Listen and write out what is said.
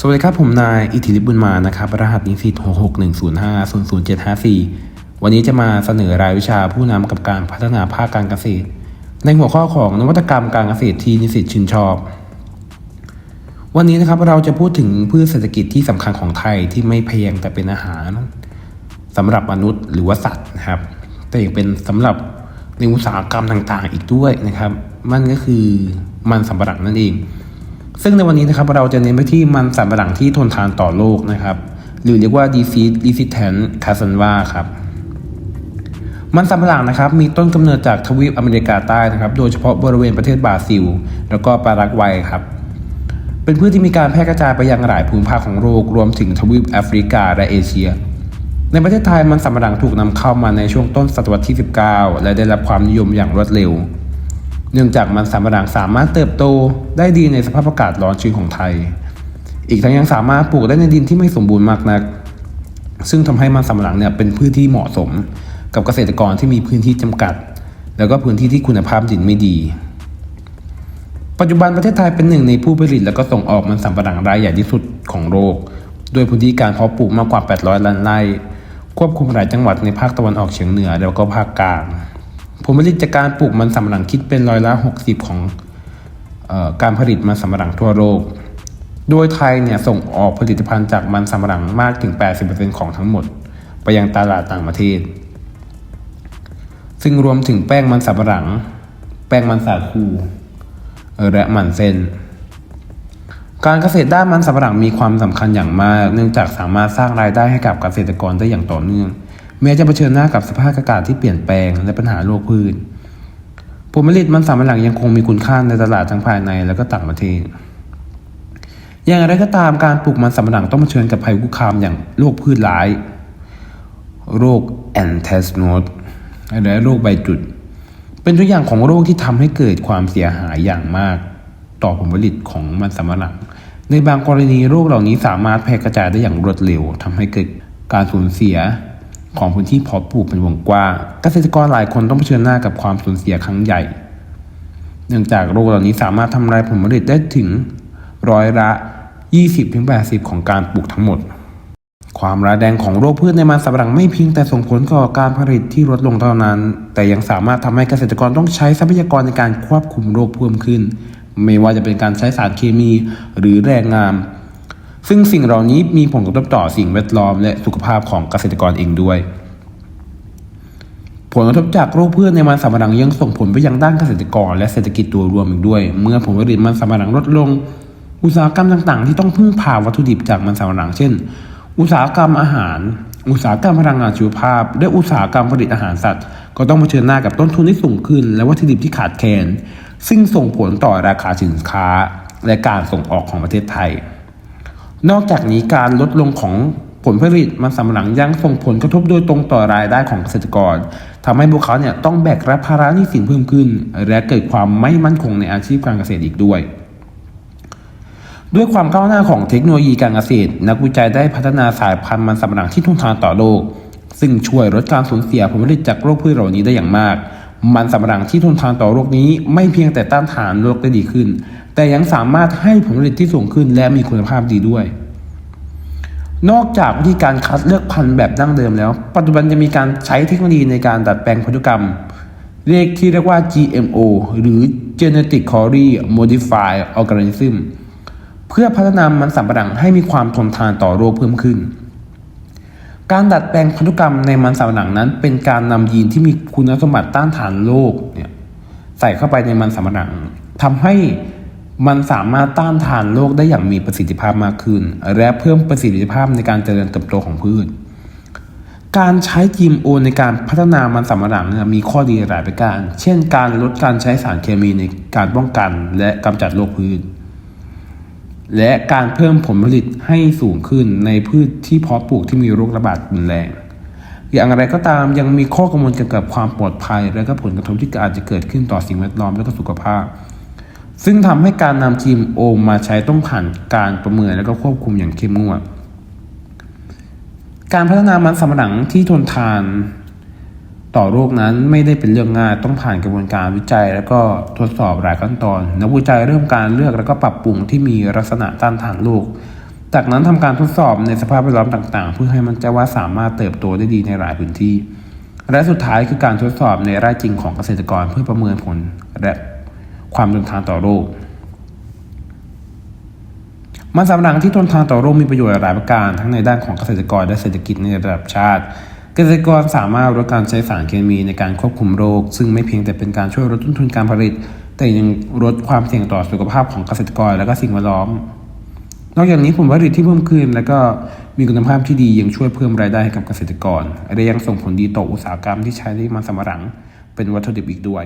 สวัสดีครับ ผมนายอิทธิฤทธิ์บุญมานะครับรหัสนิสิต66105000754 วันนี้จะมาเสนอรายวิชาผู้นำกับการพัฒนาภาคการเกษตร ในหัวข้อของนวัตกรรมการเกษตรที่นิสิตชื่นชอบ วันนี้นะครับเราจะพูดถึงพืชเศรษฐกิจที่สำคัญของไทยที่ไม่เพียงแต่เป็นอาหารสำหรับมนุษย์หรือว่าสัตว์นะครับ แต่ยังเป็นสำหรับในอุตสาหกรรมต่างๆ อีกด้วยนะครับ มันก็คือมันสำปะหลังนั่นเอง ซึ่งในวันนี้นะครับเราจะเน้นไปที่มันสำปะหลังที่ทนทานต่อโลกนะครับ หรือเรียกว่า disease resistant cassava ครับมันสำปะหลังนะครับมีต้นกำเนิดจากทวีปอเมริกาใต้นะครับ โดยเฉพาะบริเวณประเทศบราซิล แล้วก็ปารากวัยครับ เป็นพืชที่มีการแพร่กระจายไปยังหลายภูมิภาคของโลกรวมถึงทวีปแอฟริกาและเอเชีย ในประเทศไทยมันสำปะหลังถูกนำเข้ามาในช่วงต้นศตวรรษที่ 19 และได้รับความนิยมอย่างรวดเร็ว เนื่องจากมันสำปะหลังสามารถเติบโตได้ดีในสภาพอากาศร้อนชื้นของไทย อีกทั้งยังสามารถปลูกได้ในดินที่ไม่สมบูรณ์มากนัก ซึ่งทำให้มันสำปะหลังเนี่ยเป็นพืชที่เหมาะสม กับเกษตรกรที่มีพื้นที่จำกัด แล้วก็พื้นที่ที่คุณภาพดินไม่ดี ปัจจุบันประเทศไทยเป็นหนึ่งในผู้ผลิตและก็ส่งออกมันสำปะหลังรายใหญ่ที่สุดของโลกโดยพื้นที่การเพาะปลูกมากกว่า 800 ล้านไร่ ควบคุมหลายจังหวัดในภาคตะวันออกเฉียงเหนือแล้วก็ภาคกลาง ผลผลิตจากการปลูกมันสำปะหลังคิดเป็นร้อยละ 60 ของออการผลิตมันสำปะหลังทั่วโลก โดยไทยเนี่ยส่งออกผลิตภัณฑ์จากมันสำปะหลังมากถึง 80%ของทั้งหมด ไปยังตลาดต่างประเทศ ซึ่งรวมถึงแป้งมันสำปะหลัง แป้งมันสาคูและมันเส้น การเกษตรด้านมันสำปะหลังมีความสำคัญอย่างมาก เนื่องจากสามารถสร้างรายได้ให้กับเกษตรกรได้อย่างต่อเนื่อง ม้จะเผชิญหน้ากับสภาพอากาศที่เปลี่ยนแปลงและปัญหาโรคพืชผลผลิตมันสำปะหลังยังคงมีคุณค่าในตลาดทั้งภายในและก็ต่างประเทศ อย่างไรก็ตามการปลูกมันสำปะหลังต้องเผชิญกับภัยคุกคามอย่างโรคพืชร้าย โรคแอนเทสโนดและโรคใบจุด เป็นตัวอย่างของโรคที่ทำให้เกิดความเสียหายอย่างมาก ต่อผลผลิตของมันสำปะหลัง ในบางกรณีโรคเหล่านี้สามารถแพร่กระจายได้อย่างรวดเร็วทำให้เกิดการสูญเสีย ของพื้นที่เพาะปลูกเป็นวงกว้างเกษตรกรหลายคนต้องเผชิญหน้ากับความสูญเสียครั้งใหญ่ เนื่องจากโรคเหล่านี้สามารถทำลายผลผลิตได้ถึงร้อยละ 20-80 ของการปลูกทั้งหมด ความร้ายแรงของโรคพืชในมันสำปะหลังไม่เพียงแต่ส่งผลต่อการผลิตที่ลดลงเท่านั้น แต่ยังสามารถทำให้เกษตรกรต้องใช้ทรัพยากรในการควบคุมโรคเพิ่มขึ้น ไม่ว่าจะเป็นการใช้สารเคมีหรือแรงงาน ซึ่งสิ่งเหล่านี้มีผลกระทบต่อสิ่งแวดล้อมและสุขภาพของเกษตรกรเองด้วย ผลกระทบจากโรคพืชในมันสำปะหลังยังส่งผลไปยังด้านเกษตรกร และเศรษฐกิจตัวรวมอีกด้วย เมื่อผลผลิตมันสำปะหลังลดลง อุตสาหกรรมต่าง ๆ ที่ต้องพึ่งพาวัตถุดิบจากมันสำปะหลังเช่น อุตสาหกรรมอาหาร อุตสาหกรรมพลังงานชีวภาพ และอุตสาหกรรมผลิตอาหารสัตว์ ก็ต้องเผชิญหน้ากับต้นทุนที่สูงขึ้น และวัตถุดิบที่ขาดแคลนซึ่งส่งผลต่อราคาสินค้า และการส่งออกของประเทศไทย นอกจากนี้การลดลงของผลผลิตมันสำหลังยังส่งผลกระทบโดยตรงต่อรายได้ของเกษตรกรทำให้พวกเขาเนี่ยต้องแบกรับภาระหนี้สินเพิ่มขึ้น และเกิดความไม่มั่นคงในอาชีพการเกษตรอีกด้วย ด้วยความก้าวหน้าของเทคโนโลยีการเกษตร นักวิจัยได้พัฒนาสายพันธุ์มันสำหลังที่ทนทานต่อโลก ซึ่งช่วยลดการสูญเสียผลผลิตจากโรคพืชเหล่านี้ได้อย่างมาก มันสำหลังที่ทนทานต่อโรคนี้ไม่เพียงแต่ต้านทานโรคได้ดีขึ้น แต่ยังสามารถให้ผลผลิตที่สูงขึ้นและมีคุณภาพดีด้วย นอกจากวิธีการคัดเลือกพันธุ์แบบดั้งเดิมแล้ว ปัจจุบันจะมีการใช้เทคโนโลยีในการดัดแปลงพันธุกรรม เรียกที่เรียกว่า GMO หรือ Genetically Modified Organism เพื่อพัฒนามันสำปะหลังให้มีความทนทานต่อโรคเพิ่มขึ้น การดัดแปลงพันธุกรรมในมันสำปะหลังนั้น เป็นการนำยีนที่มีคุณสมบัติต้านทานโรคเนี่ยใส่เข้าไปในมันสำปะหลังทำให้ มันสามารถต้านทานโรคได้อย่างมีประสิทธิภาพมากขึ้น และเพิ่มประสิทธิภาพในการเจริญเติบโตของพืช การใช้ GMO ในการพัฒนามันสำปะหลังมีข้อดีหลายประการ เช่น การลดการใช้สารเคมีในการป้องกันและกำจัดโรคพืช และการเพิ่มผลผลิตให้สูงขึ้นในพืชที่เพาะปลูกที่มีโรคระบาดรุนแรง อย่างไรก็ตามยังมีข้อกังวลเกี่ยวกับความปลอดภัย และก็ผลกระทบที่อาจจะเกิดขึ้นต่อสิ่งแวดล้อมและก็สุขภาพ ซึ่งทำให้การนำ GMO มมาใช้ต้องผ่านการประเมินและก็ควบคุมอย่างเข้มงวด การพัฒนามันสำปะหลังที่ทนทานต่อโรคนั้นไม่ได้เป็นเรื่องง่ายต้องผ่านกระบวนการวิจัย แล้วก็ทดสอบหลายขั้นตอน นักวิจัยเริ่มการเลือกแล้วก็ปรับปรุงที่มีลักษณะต้านทานโรคจากนั้นทำการทดสอบในสภาพแวดล้อมต่างๆ เพื่อให้มันจะว่าสามารถเติบโตได้ดีในหลายพื้นที่ และสุดท้ายคือการทดสอบในไร่จริงของเกษตรกรเพื่อประเมินผลและ ความทนทานต่อโรค มันสำปะหลังที่ทนทานต่อโรคมีประโยชน์หลายประการ ทั้งในด้านของเกษตรกรและเศรษฐกิจในระดับชาติ เกษตรกรสามารถลดการใช้สารเคมีในการควบคุมโรค ซึ่งไม่เพียงแต่เป็นการช่วยลดต้นทุนการผลิต แต่ยังลดความเสี่ยงต่อสุขภาพของเกษตรกรและก็สิ่งแวดล้อมนอกจากนี้ผลผลิตที่เพิ่มขึ้น และก็มีคุณภาพที่ดียังช่วยเพิ่มรายได้ให้กับเกษตรกรและยังส่งผลดีต่ออุตสาหกรรมที่ใช้มันสำปะหลัง เป็นวัตถุดิบอีกด้วย